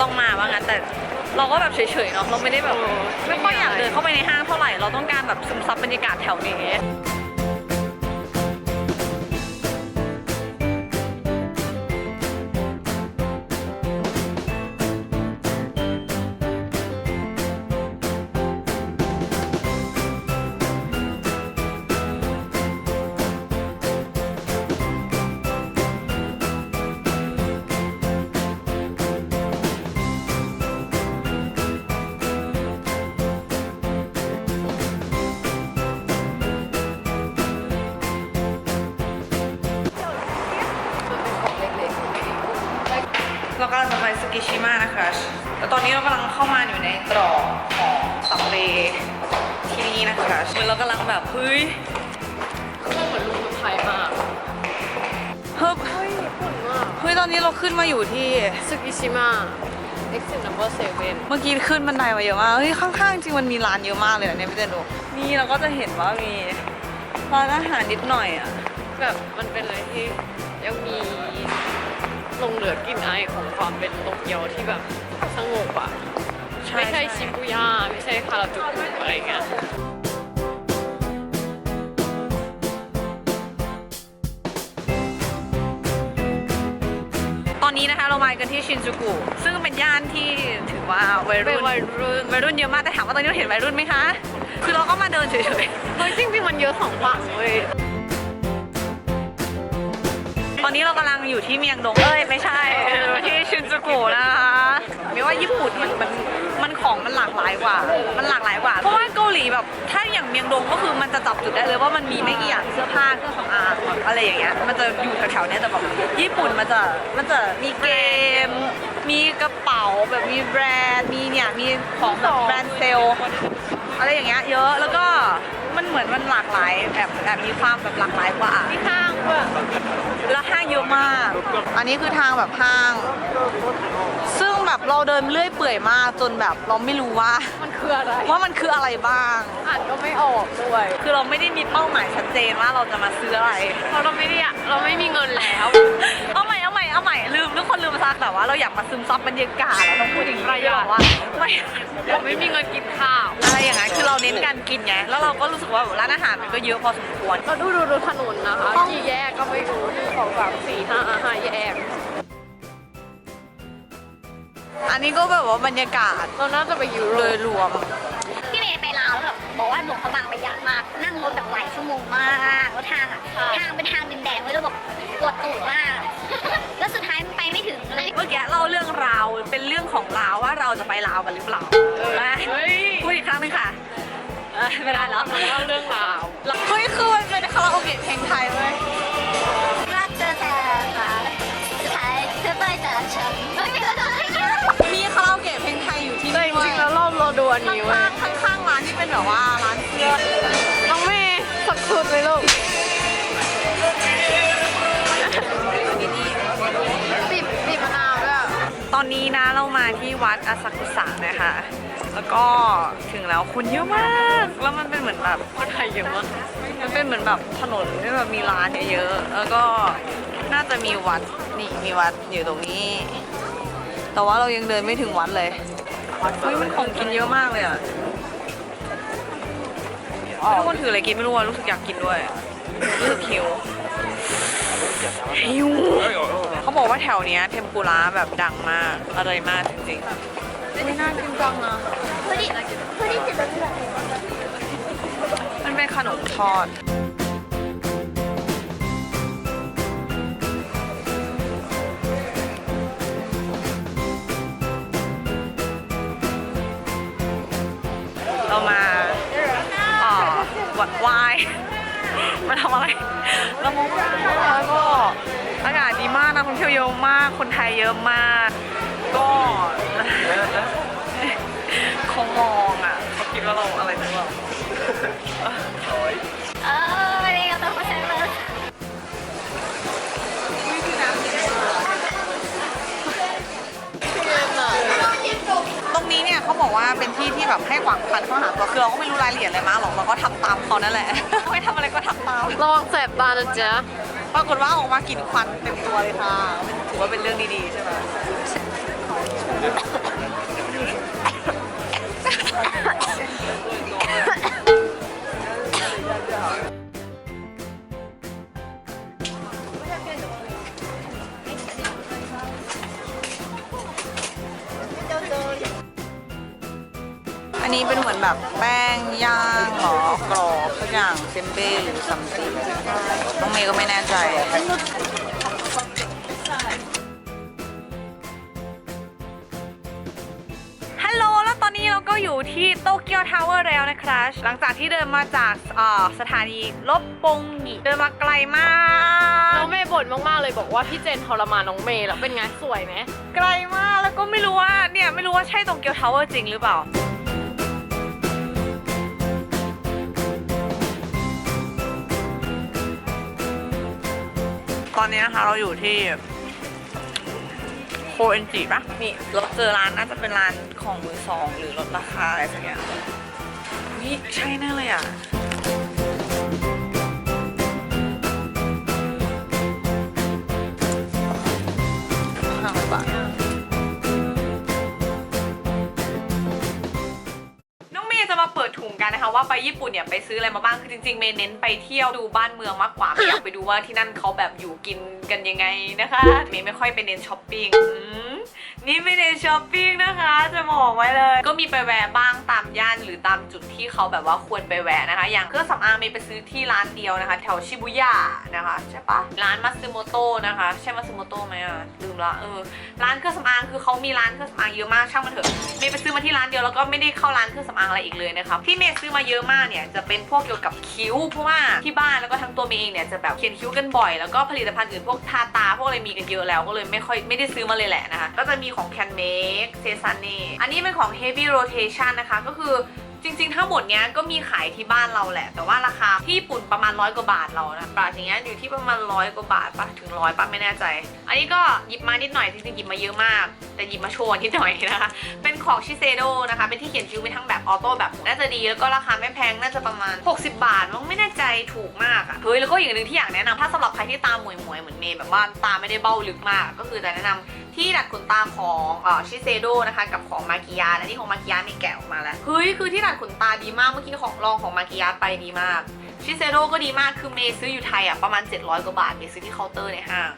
ต้องมาว่างั้นแต่เราก็แบบเฉยๆเนาะเราไม่ได้แบบไม่ค่อยอยากเดินเข้าไปในห้างเท่าไหร่เราต้องการแบบซึมซับบรรยากาศแถวนี้ เรากำลังจะไปสกิชิมะนะคะแล้วตอนนี้เรากำลังเข้ามาอยู่ในตรอกของสัมเรที่นี่นะคะเหมือนเรากำลังแบบเฮ้ยเหมือนลุงไทยมากเฮ้ยเฮ้ยญี่ปุ่นมากเฮ้ยตอนนี้เราขึ้นมาอยู่ที่ซึกิชิมะ exit number seven เมื่อกี้ขึ้นบันไดมาเยอะมาก เฮ้ย ข้างๆ จริงมันมีร้านเยอะมากเลยนะเนี่ยพี่เจนดู นี่เราก็จะเห็นว่ามีร้านอาหารนิดหน่อยอะ แบบมันเป็นอะไรที่ยังมี หลงเหลือกลิ่นอายของความเป็นโตเกียวที่แบบสงบอะไม่ใช่ชิบุย่าไม่ใช่คาราจูกุอะไรเงี้ยตอนนี้นะคะเรามากันที่ชินจูกุซึ่งเป็นย่านที่ถือว่าวัยเป็นรุ่นวัยรุ่นวัยรุ่นเยอะมากแต่ถามว่าตอนนี้เราเห็นวัยรุ่นไหมคะ คือเราก็มาเดินเฉยเฮ้ยจริงๆมันเยอะสองฝั่งเว้ยๆ ตอนนี้เรากำลังอยู่ที่เมียงดง เอ้ยไม่ใช่ที่ชินจูกุนะคะไม่ว่าญี่ปุ่นมันมันมันของมันหลากหลายกว่า มันหลากหลายกว่า เพราะว่าเกาหลีแบบถ้าอย่างเมียงดงก็คือมันจะจับจุดได้เลยว่ามันมีไม่กี่อย่างเสื้อผ้าเครื่องสำอางอะไรอย่างเงี้ย มันจะอยู่แถวๆเนี้ยแต่แบบญี่ปุ่นมันจะมันจะมีเกม มีกระเป๋าแบบมีแบรนด์ มีเนี่ยมีของแบบแบรนด์เซลอะไรอย่างเงี้ยเยอะ แล้วก็มันเหมือนมันหลากหลายแบบแบบมีความแบบหลากหลายกว่าที่ข้างเพื่อ แล้วห้างเยอะมาก อันนี้คือทางแบบห้าง ซึ่งแบบเราเดินเลื่อยเปื่อยมากจนแบบเราไม่รู้ว่า มันคืออะไรว่ามันคืออะไรบ้าง อ่านก็ไม่ออกด้วย คือเราไม่ได้มีเป้าหมายชัดเจนว่าเราจะมาซื้ออะไร เพราะเราไม่ได้อะเราไม่มีเงินแล้ว เอาใหม่เอาใหม่เอาใหม่ลืมทุกคนลืมซักแต่ว่าเราอยากมาซึมซับบรรยากาศเราต้องพูดอย่างนี้ประหยัด ว่าไม่เราไม่มีเงินกินข้าว อะไรอย่างนั้นคือ เราเน้นการกินไงแล้วเราก็รู้สึกว่าแบบร้านอาหารมันก็เยอะพอสมควร เราดูดูดูถนนนะคะกี่แยกก็ไม่รู้หนึ่งสองสามสี่ห้าห้าแยก อันนี้ก็แบบว่าบรรยากาศเราน่าจะไปยูโรโดยรวม พี่เมย์ไปลาวแล้วแบบบอกว่าหลวงพระบางประหยัดมาก นั่งรถแบบหลายชั่วโมงมากแล้วทางอะทางเป็นทางดินแดงเลยแล้วบอกปวดตูดมาก แล้วสุดท้ายมันไปไม่ถึงเลย เมื่อกี้เล่าเรื่องราวเป็นเรื่องของลาวว่าเราจะไปลาวกันหรือเปล่าเออนะเฮ้ยพูดอีกครั้งหนึงค่ะ เออไม่ได้แล้ว เล่าเรื่องราวเฮ้ยคือมันเป็นคาราโอเกะเพลงไทยเว้ยรักเธอแต่ค่ะสุดท้ายเธอไปจากฉันไม่มีคนให้เยอะมีคาราโอเกะเพลงไทยอยู่ที่แต่นี่จริงๆแล้วเราเราดูอันนี้เว้ยข้างๆข้างๆร้านที่เป็นแบบว่าร้านเสื้อน้องเมย์สักชุดเลยลูก อนนี้นะเรามาที่วัดอาซากุสะนะคะ แล้วก็ถึงแล้วคนเยอะมาก แล้วมันเป็นเหมือนแบบคนไทยเยอะมาก มันเป็นเหมือนแบบถนนที่แบบมีร้านเยอะๆ แล้วก็น่าจะมีวัดนี่มีวัดอยู่ตรงนี้ แต่ว่าเรายังเดินไม่ถึงวัดเลยเฮ้ยมันของกินเยอะมากเลยอะทุกคนถืออะไรกินไม่รู้อะรู้สึกอยากกินด้วย รู้สึกหิวหิว เขาบอกว่าแถวเนี้ยเทมปุระแบบดังมากอร่อยมากจริงๆไม่น่ากินจังอะพอดีพอดีจะแบบมันเป็นขนมทอด เรามาเอ่อวัดไหวาย มาทำอะไร เรามาไหว้แล้วก็ อากาศดีมากนะคนเที่ยวเยอะมาก คนไทยเยอะมาก ก็เขามองอะเขาคิดว่าเราอะไรหรือเปล่าเออไม่ได้ก็ต้องมาใช้เลยตรงนี้เนี่ยเขาบอกว่าเป็นที่ที่แบบให้หวังพันเข้าหาตัวคือเราก็ไม่รู้รายละเอียดอะไรมากหรอกเราก็ทำตามเขานั่นแหละ ไม่ทำอะไรก็ทำตามระวังแสบตานะจ๊ะ ปรากฏว่าออกมากินควันเต็มตัวเลยค่ะ ถือว่าเป็นเรื่องดีๆใช่ไหมอันนี้เป็นเหมือนแบบแป้งย่างหรอกรอบทุกอย่างเซมเบ้หรือซัมซี ก็ไม่แน่ใจฮัลโหลแล้วตอนนี้เราก็อยู่ที่โตเกียวทาวเวอร์แล้วนะครับ หลังจากที่เดินมาจากเอ่อสถานีลบปงงิเดินมาไกลมาก น้องเมย์บ่นมาก ๆ เลยบอกว่าพี่เจนทรมานน้องเมย์แล้วเป็นไงสวยไหมไกลมากแล้วก็ไม่รู้ว่าเนี่ยไม่รู้ว่าใช่โตเกียวทาวเวอร์จริงหรือเปล่า อนนี้นะคะเราอยู่ที่โคเอนจิปะนี่เราเจอร้านน่าจะเป็นร้านของมือสอง หรือลดราคาอะไรสักอย่างนี่ใช่แน่เลยอะ กันนะคะว่าไปญี่ปุ่นเนี่ยไปซื้ออะไรมาบ้างคือจริงๆเมย์เน้นไปเที่ยวดูบ้านเมืองมากกว่าไม่อยากไปดูว่าที่นั่นเขาแบบอยู่กินกันยังไงนะคะเมย์ไม่ค่อยไปเน้นช้อปปิ้งนี่ไม่เน้นช้อปปิ้งนะคะ จะบอกไว้เลย ก็มีไปแวะบ้างตามย่านหรือตามจุดที่เขาแบบว่าควรไปแวะนะคะ อย่างเครื่องสำอางเมย์ไปซื้อที่ร้านเดียวนะคะ แถวชิบุย่านะคะใช่ปะร้านมัตสึโมโตะนะคะ ใช่มัตสึโมโตะไหมอะลืมละเออร้านเครื่องสำอางคือเขามีร้านเครื่องสำอางเยอะมากช่างมันเถอะเมย์ไปซื้อมาที่ร้านเดียวแล้วก็ไม่ได้เข้าร้านเครื่องสำอางอะไรอีกเลยนะครับที่เมย์ซื้อมาเยอะมากเนี่ยจะเป็นพวกเกี่ยวกับคิ้วเพราะว่าที่บ้านแล้วก็ทั้งตัวเมย์เองเนี่ยจะแบบเขียนคิ้วกันบ่อยแล้วก็ผลิตภัณฑ์อื่นพวกทาตาพวกอะไรมีกันเยอะแล้วก็เลยไม่ค่อยไม่ได้ซื้อมาเลยแหละนะคะ ก็จะมีของ Can Make s e s a n e อันนี้เป็นของ Heavy Rotation นะคะก็คือ จริงๆ ทั้งหมดเนี้ยก็มีขายที่บ้านเราแหละ แต่ว่าราคาที่ญี่ปุ่นประมาณร้อยกว่าบาทเรานะปราอย่างเงี้ยอยู่ที่ประมาณร้อยกว่าบาทปะถึงร้อยปะไม่แน่ใจ อันนี้ก็หยิบมานิดหน่อยจริงๆหยิบมาเยอะมาก แต่หยิบมาโชว์นิดหน่อยนะคะ เป็นของชิเซโดนะคะ เป็นที่เขียนคิ้วเป็นทั้งแบบออโต้แบบน่าจะดีแล้วก็ราคาไม่แพงน่าจะประมาณ 60 บาทมั้งไม่แน่ใจถูกมากอะเฮ้ยแล้วก็อีกอย่างหนึ่งที่อยากแนะนำถ้าสำหรับใครที่ตาหมวยๆเหมือนเมย์แบบว่าตาไม่ได้เบ้าลึกมาก ก็คือจะแนะนำ ที่ดัดขนตาของเอ่อชิเซโดนะคะกับของมากิยาและนี่ของมากิยามีแกะออกมาแล้วเฮ้ยคือที่ดัดขนตาดีมากเมื่อกี้ของลองของมากิยาไปดีมากชิเซโดก็ดีมากคือเมย์ซื้ออยู่ไทยอะประมาณ 700 กว่าบาทเมย์ซื้อที่เคาน์เตอร์ในห้าง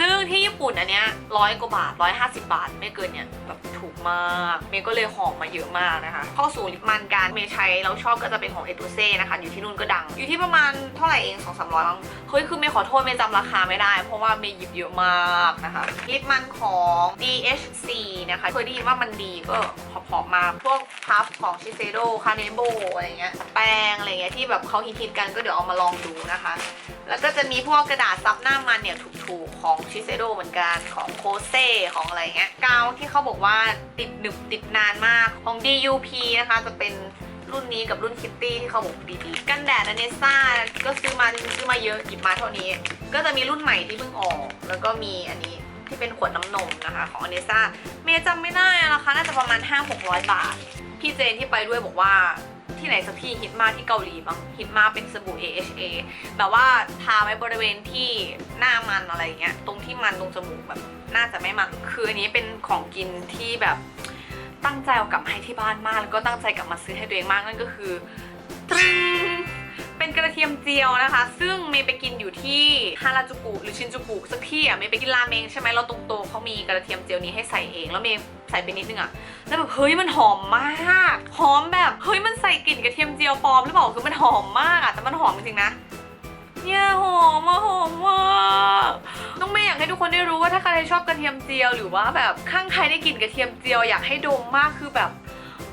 ซึ่งที่ญี่ปุ่นอันเนี้ยร้อยกว่าบาท 150 บาท ไม่เกินเนี่ยแบบถูกมากเมย์ก็เลยหอมมาเยอะมากนะคะข้าสู่ลิปมันการเมย์ใช้แล้วชอบก็จะเป็นของเอตูเซ่นะคะ อยู่ที่นู่นก็ดัง อยู่ที่ประมาณเท่าไหร่เอง2 3 0 0มั้งเฮ้ยคือเมย์ขอโทษเมย์จำราคาไม่ได้ เพราะว่าเมย์หยิบเยอะมากนะคะลิปมันของ DHC นะคะเคยได้ยินว่ามันดีก็พอๆมาพวกพัฟของชิเซโดคาเนโบอะไรเงี้ยแป้งอะไรเงี้ยที่แบบเขาฮิตๆกันก็เดี๋ยวเอามาลองดูนะคะ แล้วก็จะมีพวกกระดาษซับหน้ามันเนี่ยถูกๆ ของชิเซโดเหมือนกันของโคเซ่ของอะไรเงี้ยกาวที่เขาบอกว่าติดหนึบติดนานมากของ DUP นะคะจะเป็นรุ่นนี้กับรุ่นคิตตี้ที่เขาบอกดีๆ กันแดดอเนซ่าก็ซื้อมาซื้อมาเยอะหยิบมาเท่านี้ ก็จะมีรุ่นใหม่ที่เพิ่งออก แล้วก็มีอันนี้ที่เป็นขวดน้ำนมนะคะของอเนซ่าเมย์จำไม่ได้อะราคาน่าจะประมาณ 5-600 บาท พี่เจนที่ไปด้วยบอกว่า ที่ไหนสักที่ฮิตมากที่เกาหลีบ้างฮิตมากเป็นสบู่ AHA แบบว่าทาไว้บริเวณที่หน้ามันอะไรอย่างเงี้ยตรงที่มันตรงจมูกแบบน่าจะไม่มันคืออันนี้เป็นของกินที่แบบตั้งใจเอากลับมาให้ที่บ้านมาก แล้วก็ตั้งใจกลับมาซื้อให้ตัวเองมากนั่นก็คือตรึงเป็นกระเทียมเจียวนะคะ ซึ่งเมย์ไปกินอยู่ที่ฮาราจูกุหรือชินจูกุสักที่อะเมย์ไปกินราเมงใช่ไหมแล้วตรงโตเขามีกระเทียมเจียวนี้ให้ใส่เองแล้วเมย์ ใส่ไปนิดนึงอะแล้วแบบเฮ้ยมันหอมมากหอมแบบเฮ้ยมันใส่กลิ่นกระเทียมเจียวปลอมหรือเปล่าคือมันหอมมากอะแต่มันหอมจริงๆนะเนี่ยหอมมาหอมมากน้องเมย์อยากให้ทุกคนได้รู้ว่าถ้าใครชอบกระเทียมเจียวหรือว่าแบบข้างใครได้กลิ่นกระเทียมเจียวอยากให้ดมมากคือแบบ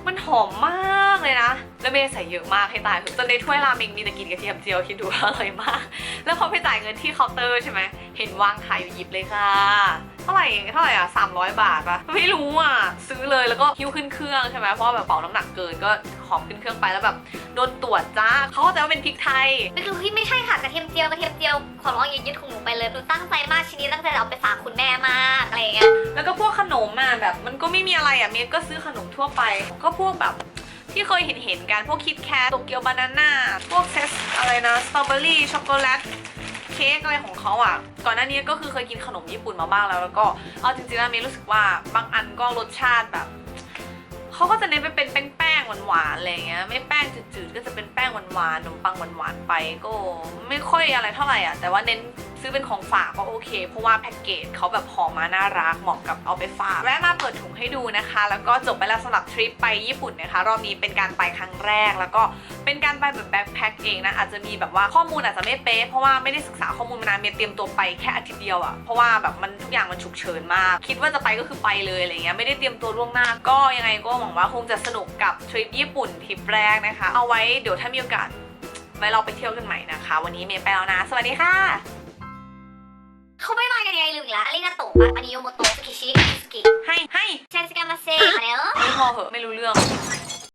มันหอมมากเลยนะ แล้วเมย์ใส่เยอะมากให้ตายคือจนในถ้วยราเมงมีแต่กลิ่นกระเทียมเจียวคิดดูว่าอร่อยมาก แล้วพอไปจ่ายเงินที่เคาน์เตอร์ใช่ไหมเห็นวางขายอยู่หยิบเลยค่ะ ท่าไหร่เองเท่าไหร่อะ300 บาทปะไม่รู้อะซื้อเลยแล้วก็หิ้วขึ้นเครื่องใช่ไหมเพราะว่าแบบเป่าน้ำหนักเกินก็หอมขึ้นเครื่องไปแล้วแบบโดนตรวจจ้าเขาเข้าใจว่าเป็นพริกไทย ก็คือพี่ไม่ใช่ค่ะกระเทียมเจียวกระเทียมเจียวขอร้องอย่ายึดของหนูไปเลยหนูตั้งใจมากชิ้นนี้ตั้งใจจะเอาไปฝากคุณแม่มากอะไรอย่างเงี้ยแล้วก็พวกขนมอะแบบ มันก็ไม่มีอะไรอะเมย์ก็ซื้อขนมทั่วไป ก็พวกแบบที่เคยเห็นเห็นๆกันพวกคิดแคทโตเกียวบานาน่าพวกเซสอะไรนะสตรอเบอรี่ช็อกโกแลต เค้กอะไรของเขาอะ ก่อนหน้านี้ก็คือเคยกินขนมญี่ปุ่นมาบ้างแล้วแล้วก็เอาจริงๆแล้วเมย์รู้สึกว่าบางอันก็รสชาติแบบเขาก็จะเน้นไปเป็นแป้งๆหวานๆอะไรเงี้ยไม่แป้งจืดๆก็จะเป็นแป้งหวานๆขนมปังหวานๆไปก็ไม่ค่อยอะไรเท่าไหร่อะแต่ว่าเน้นซื้อเป็นของฝากก็โอเค เพราะว่าแพ็กเกจเขาแบบห่อมาน่ารักเหมาะกับเอาไปฝากแวะมาเปิดถุงให้ดูนะคะ แล้วก็จบไปแล้วสำหรับทริปไปญี่ปุ่นนะคะ รอบนี้เป็นการไปครั้งแรก แล้วก็เป็นการไปแบบแบ็คแพ็คเองนะอาจจะมีแบบว่าข้อมูลอาจจะไม่เป๊ะเพราะว่าไม่ได้ศึกษาข้อมูลมานานเมย์เตรียมตัวไปแค่อาทิตย์เดียวอะเพราะว่าแบบมันทุกอย่างมันฉุกเฉินมาก คิดว่าจะไปก็คือไปเลยอะไรเงี้ยไม่ได้เตรียมตัวล่วงหน้าก็ยังไงก็หวังว่าคงจะสนุกกับทริปญี่ปุ่นทริปแรกนะคะ เอาไว้เดี๋ยวถ้ามีโอกาสไว้เราไปเที่ยวกันใหม่นะคะ วันนี้เมย์ไปแล้วนะ สวัสดีค่ะ เขาไม่มากันยังไงลืมอีกแล้วอาริงาโตะอานิโยโมโตะสกิชิสกิให้ให้เชนสกามาเซ่มาแล้วไม่พอเหอะไม่รู้เรื่อง